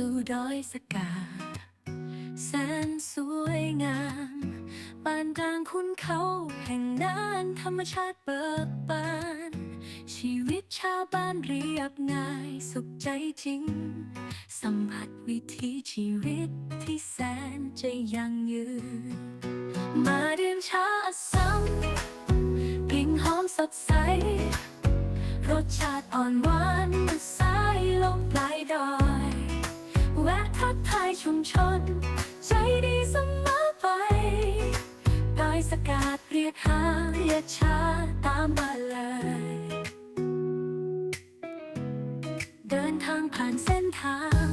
สู่ดอยสกาแสนสวยงามปานกลางคุณเขาแห่งนานธรรมชาติเบิกบาน ชีวิตชาวบ้านเรียบง่ายสุขใจจริง สัมผัสวิถีชีวิตที่แสนจะยั่งยืน มาเดือนชาอัสสัมกลิ่นหอมสดใส รสชาติอ่อนหวานมันสายลงปลายดอก ชุมชน ใจดีเสมอไปดอยสกาดเรียกหาอย่าช้าตามมาเลย เดินทางผ่านเส้นทาง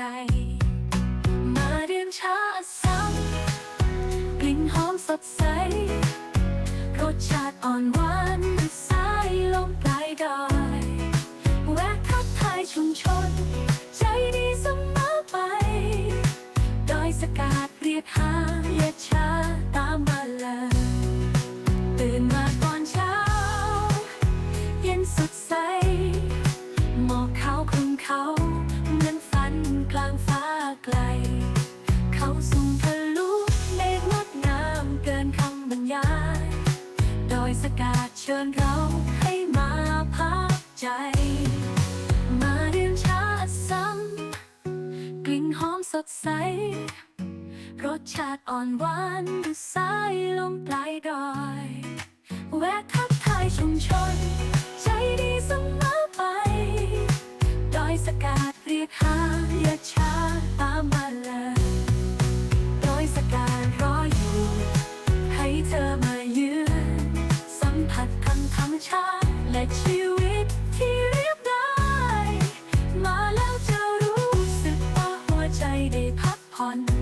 ใจ มาเรียมช้าอัสสัมกลิ่นหอมสดใส รสชาติอ่อนหวานสายลมปลายดอย แวะทักทายชุมชน เขาสูงทะลุเมฆงดงามเกินคำบรรยายดอยสกาดเชิญเราให้มาพักใจ มาเรียนชาอัสสัมกลิ่นหอมสดใส รสชาติอ่อนหวานดูสายลมปลายดอย แวะทักทายชุมชน ใจดีเสมอไป ดอยสกาดเรียกหาอย่าช้า ชาติและชีวิตที่เรียบง่ายมาแล้วจะรู้สึกว่าหัวใจได้พักผ่อน